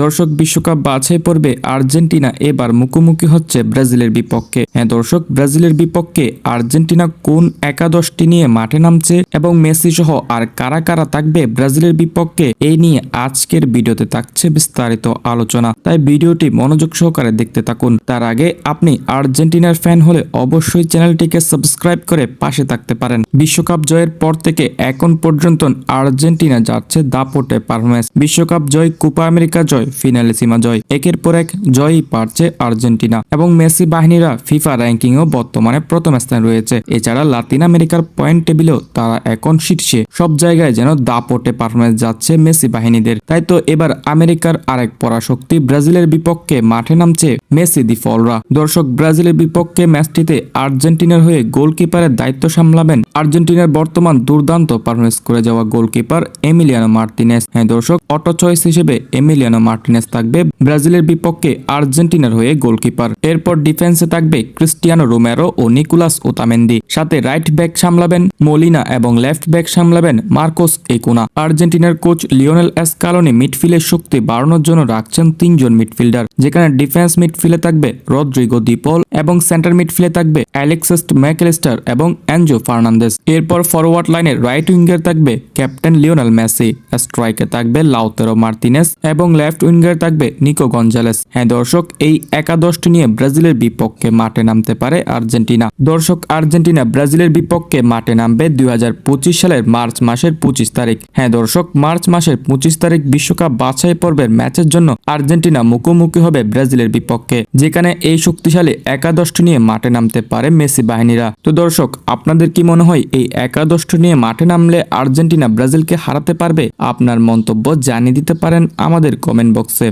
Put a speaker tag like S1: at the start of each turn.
S1: দর্শক বিশ্বকাপ বাছাই পর্বে আর্জেন্টিনা এবার মুখোমুখি হচ্ছে ব্রাজিলের বিপক্ষে। হ্যাঁ দর্শক, ব্রাজিলের বিপক্ষে আর্জেন্টিনা কোন একাদশটি নিয়ে মাঠে নামছে এবং মেসি সহ আর কারা কারা থাকবে ব্রাজিলের বিপক্ষে, এই নিয়ে আজকের ভিডিওতে থাকছে বিস্তারিত আলোচনা। তাই ভিডিওটি মনোযোগ সহকারে দেখতে থাকুন। তার আগে আপনি আর্জেন্টিনার ফ্যান হলে অবশ্যই চ্যানেলটিকে সাবস্ক্রাইব করে পাশে থাকতে পারেন। বিশ্বকাপ জয়ের পর থেকে এখন পর্যন্ত আর্জেন্টিনা যাচ্ছে দাপটে পারফরমেন্স বিশ্বকাপ জয়, কোপা আমেরিকা জয় ফিনালে সীমা জয়। একের পর এক জয়ই পারছে আর্জেন্টিনা এবং মেসি বাহিনীরা ফিফা র্যাঙ্কিংও বর্তমানে প্রথম স্থানে রয়েছে। এছাড়া লাতিন আমেরিকার পয়েন্ট টেবিলেও তারা এখন শীর্ষে। সব জায়গায় যেন দাপটে পারফরমেন্স যাচ্ছে মেসি বাহিনীদের। তাই তো এবার আমেরিকার আরেক পরাশক্তি ব্রাজিলের বিপক্ষে মাঠে নামছে মেসি দি ফলরা। দর্শক, ব্রাজিলের বিপক্ষে ম্যাচটিতে আর্জেন্টিনার হয়ে গোলকিপারের দায়িত্ব সামলাবেন আর্জেন্টিনার বর্তমান দুর্দান্ত পারফরমেন্স করে যাওয়া গোলকিপার এমিলিয়ানো মার্টিনেস। হ্যাঁ দর্শক, অটো চয়েস হিসেবে এমিলিয়ানো মার্টিনেস থাকবে ব্রাজিলের বিপক্ষে আর্জেন্টিনার হয়ে গোলকিপার। এরপর ডিফেন্সে থাকবে ক্রিস্টিয়ানো রোমেরো ও নিকোলাস ওতামেন্দি সাথে রাইট ব্যাক সামলাবেন মলিনা এবং লেফট ব্যাক সামলাবেন মার্কোস একুনা। আর্জেন্টিনার কোচ লিওনেল এসকালোনি মিডফিল্ডের শক্তি বাড়ানোর জন্য রাখছেন তিনজন মিডফিল্ডার, যেখানে ডিফেন্স মিডফিল্ডে থাকবে রদ্রিগো দিপল এবং সেন্টার মিডফিল্ডে থাকবে অ্যালেক্সেস্ট ম্যাকেলিস্টার এবং অ্যাঞ্জো ফার্নান্দেস এরপর ফরওয়ার্ড লাইনে রাইট উইঙ্গার থাকবে ক্যাপ্টেন লিওনাল মেসি স্ট্রাইকে থাকবে লাউতেরো মার্তিনেস এবং লেফট উইঙ্গার থাকবে নিকো গঞ্জালেস হ্যাঁ দর্শক, এই একাদশটি নিয়ে ব্রাজিলের বিপক্ষে মাঠে নামতে পারে আর্জেন্টিনা। দর্শক, আর্জেন্টিনা ব্রাজিলের বিপক্ষে মাঠে নামবে দুই হাজার পঁচিশ সালের মার্চ মাসের পঁচিশ তারিখ। হ্যাঁ দর্শক, মার্চ মাসের পঁচিশ তারিখ বিশ্বকাপ বাছাই পর্বের ম্যাচের জন্য আর্জেন্টিনা মুখোমুখি হবে ব্রাজিলের বিপক্ষে, যেখানে এই শক্তিশালী একাদশটি নিয়ে মাঠে নামতে পারে মেসি বাহিনীরা। তো দর্শক, আপনাদের কি মনে হয় এই একাদশটি নিয়ে মাঠে নামলে আর্জেন্টিনা ব্রাজিলকে হারাতে পারবে? আপনার মন্তব্য জানিয়ে দিতে পারেন আমাদের কমেন্ট বক্সে